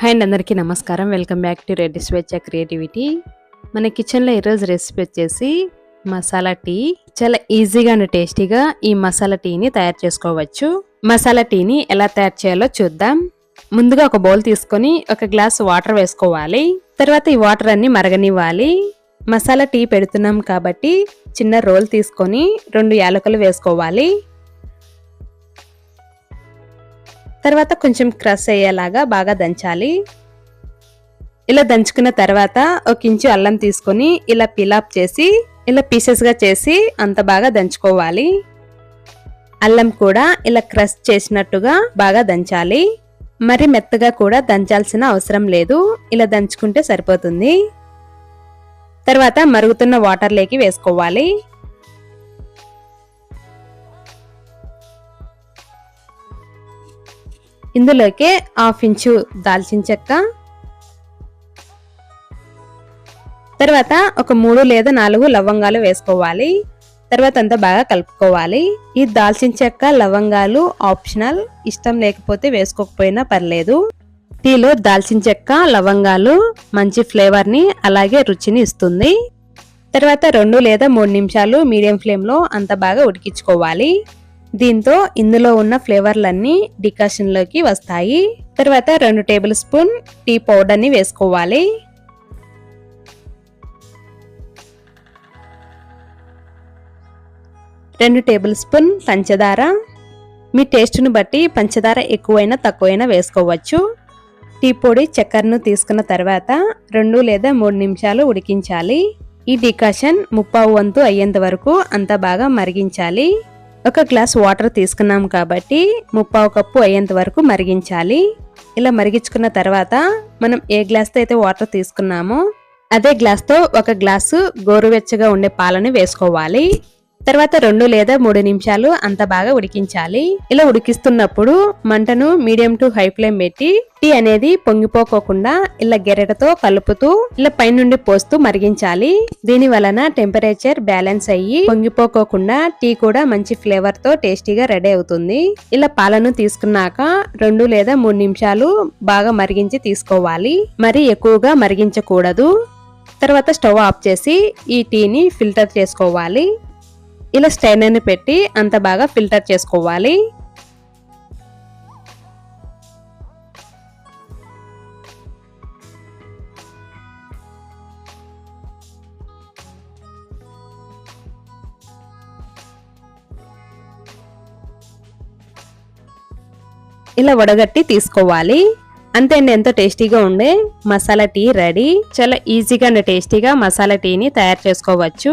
Hi అండి అందరికీ నమస్కారం. వెల్కమ్ బ్యాక్ టు రెడ్డి స్వేచ్ఛ క్రియేటివిటీ. మన కిచెన్లో ఈరోజు రెసిపీ వచ్చేసి మసాలా టీ. చాలా ఈజీగా అండ్ టేస్టీగా ఈ మసాలా టీని తయారు చేసుకోవచ్చు. మసాలా టీని ఎలా తయారు చేయాలో చూద్దాం. ముందుగా ఒక బౌల్ తీసుకొని ఒక గ్లాస్ వాటర్ వేసుకోవాలి. తర్వాత ఈ వాటర్ అన్ని మరగనివ్వాలి. మసాలా టీ పెడుతున్నాం కాబట్టి చిన్న రోల్ తీసుకొని రెండు యాలకులు వేసుకోవాలి. తర్వాత కొంచెం క్రష్ అయ్యేలాగా బాగా దంచాలి. ఇలా దంచుకున్న తర్వాత ఒక ఇంచు అల్లం తీసుకొని ఇలా పిలాప్ చేసి ఇలా పీసెస్గా చేసి అంత బాగా దంచుకోవాలి. అల్లం కూడా ఇలా క్రష్ చేసినట్టుగా బాగా దంచాలి. మరి మెత్తగా కూడా దంచాల్సిన అవసరం లేదు. ఇలా దంచుకుంటే సరిపోతుంది. తర్వాత మరుగుతున్న వాటర్లోకి వేసుకోవాలి. ఇందులోకే హాఫ్ ఇంచు దాల్చిన చెక్క. తర్వాత ఒక మూడు లేదా నాలుగు లవంగాలు వేసుకోవాలి. తర్వాత అంతా బాగా కలుపుకోవాలి. ఈ దాల్చిన చెక్క లవంగాలు ఆప్షనల్. ఇష్టం లేకపోతే వేసుకోకపోయినా పర్లేదు. టీలో దాల్చిన చెక్క లవంగాలు మంచి ఫ్లేవర్ని అలాగే రుచిని ఇస్తుంది. తర్వాత రెండు లేదా మూడు నిమిషాలు మీడియం ఫ్లేమ్లో అంత బాగా ఉడికించుకోవాలి. దీంతో ఇందులో ఉన్న ఫ్లేవర్లన్నీ డికాషన్లోకి వస్తాయి. తర్వాత రెండు టేబుల్ స్పూన్ టీ పౌడర్ని వేసుకోవాలి. రెండు టేబుల్ స్పూన్ పంచదార. మీ టేస్ట్ను బట్టి పంచదార ఎక్కువైనా తక్కువైనా వేసుకోవచ్చు. టీ పొడి చక్కెరను తీసుకున్న తర్వాత రెండు లేదా మూడు నిమిషాలు ఉడికించాలి. ఈ డికాషన్ ముప్పావు వంతు అయ్యేంత వరకు అంత బాగా మరిగించాలి. ఒక గ్లాస్ వాటర్ తీసుకున్నాం కాబట్టి ముప్పావు కప్పు అయ్యేంత వరకు మరిగించాలి. ఇలా మరిగించుకున్న తర్వాత మనం ఏ గ్లాస్తో అయితే వాటర్ తీసుకున్నామో అదే గ్లాస్తో ఒక గ్లాసు గోరువెచ్చగా ఉండే పాలను వేసుకోవాలి. తర్వాత రెండు లేదా మూడు నిమిషాలు అంత బాగా ఉడికించాలి. ఇలా ఉడికిస్తున్నప్పుడు మంటను మీడియం టు హై ఫ్లేమ్ పెట్టి టీ అనేది పొంగిపోకోకుండా ఇలా గెరటతో కలుపుతూ ఇలా పైనుండి పోస్తూ మరిగించాలి. దీని వలన టెంపరేచర్ బ్యాలెన్స్ అయ్యి పొంగిపోకోకుండా టీ కూడా మంచి ఫ్లేవర్తో టేస్టీగా రెడీ అవుతుంది. ఇలా పాలను తీసుకున్నాక రెండు లేదా మూడు నిమిషాలు బాగా మరిగించి తీసుకోవాలి. మరి ఎక్కువగా మరిగించకూడదు. తర్వాత స్టవ్ ఆఫ్ చేసి ఈ టీని ఫిల్టర్ చేసుకోవాలి. ఇలా స్టైనర్ని పెట్టి అంత బాగా ఫిల్టర్ చేసుకోవాలి. ఇలా వడగట్టి తీసుకోవాలి. అంతే అండి ఎంతో టేస్టీగా ఉండే. Masala tea ready. చాలా ఈజీగా అండ్ టేస్టీగా మసాలా టీని తయారు చేసుకోవచ్చు.